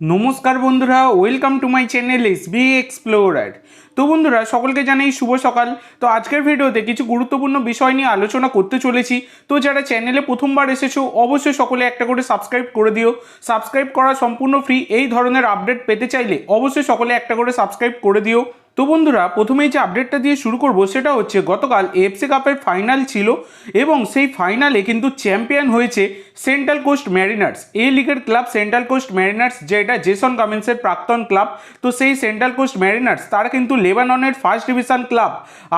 নমস্কার বন্ধুরা welcome to my channel S B explorer তো বন্ধুরা, সকলকে জানাই শুভ সকাল। তো আজকের ভিডিওতে কিছু গুরুত্বপূর্ণ বিষয় নিয়ে আলোচনা করতে চলেছি। তো যারা চ্যানেলে প্রথমবার এসেছ, অবশ্যই সকলে একটা করে সাবস্ক্রাইব করে দিও। সাবস্ক্রাইব করা সম্পূর্ণ ফ্রি এই ধরনের আপডেট পেতে চাইলে অবশ্যই সকলে একটা করে সাবস্ক্রাইব করে দিও। তো বন্ধুরা, প্রথমেই যে আপডেটটা দিয়ে শুরু করব সেটা হচ্ছে গতকাল এফসি কাপের ফাইনাল ছিল এবং সেই ফাইনালে কিন্তু চ্যাম্পিয়ন হয়েছে সেন্ট্রাল কোস্ট ম্যারিনার্স এই লিগের ক্লাব সেন্ট্রাল কোস্ট ম্যারিনার্স যেটা জেসন কামিন্সের প্রাক্তন ক্লাব তো সেই সেন্ট্রাল কোস্ট ম্যারিনার্স তারা কিন্তু লেবাননের first division club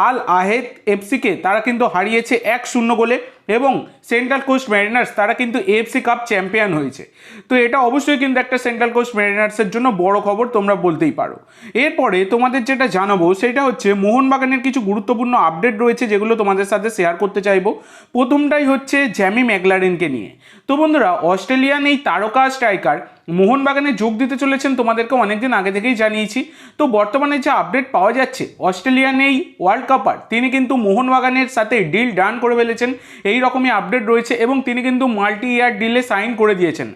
Al Ahed এফসিকে তারা কিন্তু হারিয়েছে এক শূন্য গোলে। এবং সেন্ট্রাল কোস্ট ম্যারিনার্স তারা কিন্তু এএফসি কাপ চ্যাম্পিয়ন হয়েছে। তো এটা অবশ্যই কিন্তু একটা সেন্ট্রাল কোস্ট ম্যারিনার্সের জন্য বড় খবর তোমরা বলতেই পারো। এরপরে তোমাদের যেটা জানাব, সেটা হচ্ছে মোহনবাগানের কিছু গুরুত্বপূর্ণ আপডেট রয়েছে যেগুলো তোমাদের সাথে শেয়ার করতে চাইব। প্রথমটাই হচ্ছে জ্যামি ম্যাকলারেনকে নিয়ে। তো বন্ধুরা, অস্ট্রেলিয়ান এই তারকা স্ট্রাইকার মোহনবাগানে যোগ দিতে চলেছেন তোমাদেরকে অনেকদিন আগে থেকেই জানিয়েছি। তো বর্তমানে যে আপডেট পাওয়া যাচ্ছে, অস্ট্রেলিয়ান এই ওয়ার্ল্ড কাপার, তিনি কিন্তু মোহনবাগানের সাথে ডিল ডান করে ফেলেছেন। এই রকমই আপডেট রয়েছে এবং তিনি কিন্তু মাল্টি ইয়ার ডিলে সাইন করে দিয়েছেন।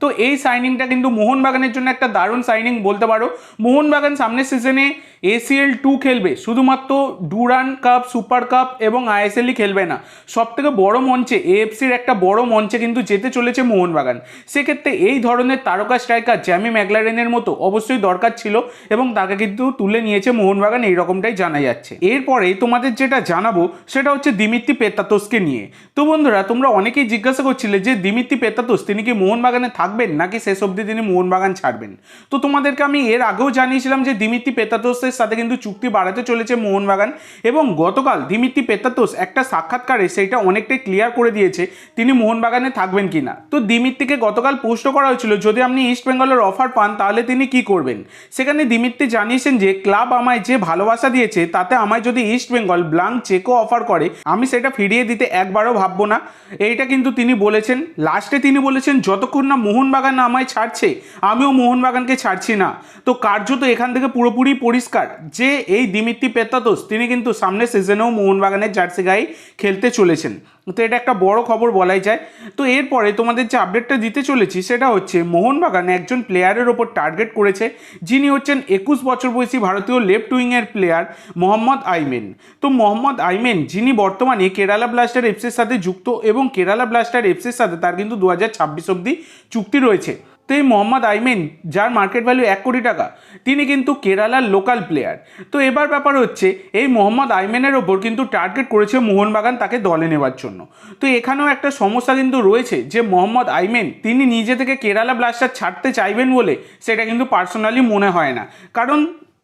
তো এই সাইনিংটা কিন্তু মোহনবাগানের জন্য একটা দারুণ সাইনিং বলতে পারো। মোহনবাগান সামনের সিজনে এসিএল টু খেলবে। শুধুমাত্র ডুরান কাপ সুপার কাপ এবং আইএসএলই খেলবে না। সব থেকে বড় মঞ্চে এএফসির একটা বড় মঞ্চে কিন্তু যেতে চলেছে মোহনবাগান। সেক্ষেত্রে এই ধরনের তারকা স্ট্রাইকার জ্যামি ম্যাকলারেনের মতো অবশ্যই দরকার ছিল এবং তাকে কিন্তু তুলে নিয়েছে মোহনবাগান এই রকমটাই জানা যাচ্ছে। এরপরে তোমাদের যেটা জানাব, সেটা হচ্ছে দিমিত্তি পেতাতোসকে নিয়ে। তো বন্ধুরা, তোমরা অনেকেই জিজ্ঞাসা করছিলে যে দিমিত্তি পেতাতোস তিনি কি মোহনবাগানে থাকবেন নাকি শেষ অবধি তিনি মোহনবাগান ছাড়বেন? তো তোমাদেরকে আমি এর আগেও জানিয়েছিলাম যে দিমিত্রি পেতাতোসের সাথে কিন্তু চুক্তি বাড়াতে চলেছে মোহনবাগান এবং গতকাল দিমিত্রি পেতাতোস একটা সাক্ষাৎকারে সেইটা অনেকটাই ক্লিয়ার করে দিয়েছে তিনি মোহনবাগানে থাকবেন কিনা। তো দিমিত্রিকে গতকাল পোস্ট করা হয়েছিল, যদি আপনি ইস্ট বেঙ্গলের অফার পান, তাহলে তিনি কি করবেন? সেখানে দিমিত্রি জানিয়েছেন যে ক্লাব আমায় যে ভালোবাসা দিয়েছে, তাতে আমায় যদি ইস্ট বেঙ্গল ব্লাঙ্ক চেকও অফার করে, আমি সেটা ফিরিয়ে দিতে একবারও ভাববো না। এইটা কিন্তু তিনি বলেছেন। লাস্টে তিনি বলেছেন, যতক্ষণ না মোহনবাগান আমায় ছাড়ছে, আমিও মোহনবাগানকে ছাড়ছি না। তো কার্যত এখান থেকে পুরোপুরি পরিষ্কার। যে এই দিমিত্রি পেত্তাতোস তিনি কিন্তু সামনের সিজনেও মোহনবাগানের জার্সি গায়ে খেলতে চলেছেন। তো এটা একটা বড় খবর বলাই যায়। তো এরপরে তোমাদের যে আপডেটটা দিতে চলেছি, সেটা হচ্ছে মোহনবাগান একজন প্লেয়ারের ওপর টার্গেট করেছে, যিনি হচ্ছেন একুশ বছর বয়সী ভারতীয় লেফট উইংয়ের প্লেয়ার মোহাম্মদ আইমেন। তো মোহাম্মদ আইমেন, যিনি বর্তমানে কেরালা ব্লাস্টার এফসির সাথে যুক্ত এবং কেরালা ব্লাস্টার এফসির সাথে তার কিন্তু দু হাজার ছাব্বিশ অব্দি চুক্তি রয়েছে। তো এই মোহাম্মদ আইমেন, যার মার্কেট ভ্যালু এক কোটি টাকা, তিনি কিন্তু কেরালার লোকাল প্লেয়ার তো এবার ব্যাপার হচ্ছে, এই মোহাম্মদ আইমেনের ওপর কিন্তু টার্গেট করেছে মোহনবাগান তাকে দলে নেওয়ার জন্য। তো এখানেও একটা সমস্যা কিন্তু রয়েছে যে, মোহাম্মদ আইমেন, তিনি নিজে থেকে কেরালা ব্লাস্টার ছাড়তে চাইবেন বলে, সেটা কিন্তু পার্সোনালি মনে হয় না। কারণ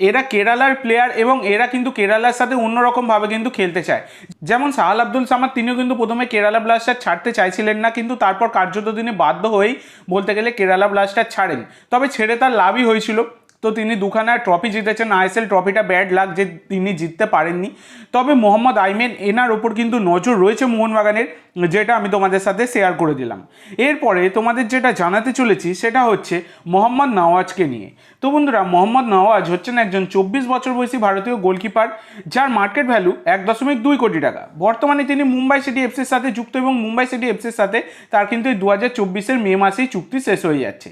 এরা কেরালার প্লেয়ার এবং এরা কিন্তু কেরালার সাথে অন্যরকমভাবে কিন্তু খেলতে চায়। যেমন সাহাল আব্দুল সামাদ, তিনিও কিন্তু প্রথমে কেরালা ব্লাস্টার ছাড়তে চাইছিলেন না, কিন্তু তারপর কার্যত তিনি বাধ্য হয়েই বলতে গেলে কেরালা ব্লাস্টার ছাড়েন। তবে ছেড়ে তার লাভই হয়েছিল। তো তিনি দুখানা ট্রফি জিতেছেন। আইএসএল ট্রফিটা ব্যাড লাগ যে তিনি জিততে পারেননি। তবে মোহাম্মদ আইমেন, এনার ওপর কিন্তু নজর রয়েছে মোহনবাগানের, যেটা আমি তোমাদের সাথে শেয়ার করে দিলাম। এরপরে তোমাদের যেটা জানাতে চলেছি, সেটা হচ্ছে মোহাম্মদ নওয়াজকে নিয়ে। তো বন্ধুরা, মোহাম্মদ নওয়াজ হচ্ছেন একজন চব্বিশ বছর বয়সী ভারতীয় গোলকিপার, যার মার্কেট ভ্যালু এক দশমিক দুই কোটি টাকা। বর্তমানে তিনি মুম্বাই সিটি এফসির সাথে যুক্ত এবং মুম্বাই সিটি এফসির সাথে তার কিন্তু দু হাজার চব্বিশের মে মাসেই চুক্তি শেষ হয়ে যাচ্ছে।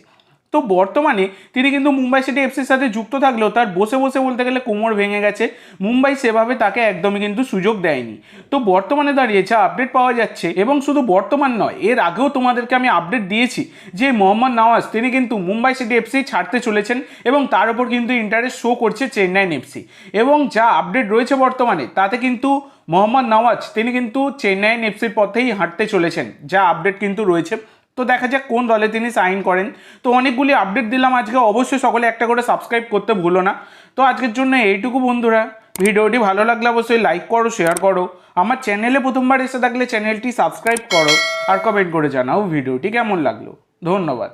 তো বর্তমানে তিনি কিন্তু মুম্বাই সিটি এফসির সাথে যুক্ত থাকলেও তার বসে বসে বলতে গেলে কোমর ভেঙে গেছে। মুম্বাই সেভাবে তাকে একদমই কিন্তু সুযোগ দেয়নি। তো বর্তমানে দাঁড়িয়ে যা আপডেট পাওয়া যাচ্ছে এবং শুধু বর্তমান নয়, এর আগেও তোমাদেরকে আমি আপডেট দিয়েছি যে মোহাম্মদ নওয়াজ, তিনি কিন্তু মুম্বাই সিটি এফসি ছাড়তে চলেছেন এবং তার উপর কিন্তু ইন্টারেস্ট শো করছে চেন্নাইন এফসি এবং যা আপডেট রয়েছে বর্তমানে, তাতে কিন্তু মোহাম্মদ নওয়াজ, তিনি কিন্তু চেন্নাইন এফসির পথেই হাঁটতে চলেছেন, যা আপডেট কিন্তু রয়েছে। তো দেখা যাক কোন দলে তিনি সাইন করেন। তো অনেকগুলি আপডেট দিলাম আজকে। অবশ্যই সকলে একটা করে সাবস্ক্রাইব করতে ভুলো না। তো আজকের জন্য এইটুকু বন্ধুরা। ভিডিওটি ভালো লাগলে অবশ্যই লাইক করো শেয়ার করো। আমার চ্যানেলে প্রথমবার এসে থাকলে চ্যানেলটি সাবস্ক্রাইব করো আর কমেন্ট করে জানাও ভিডিওটি কেমন লাগল। ধন্যবাদ।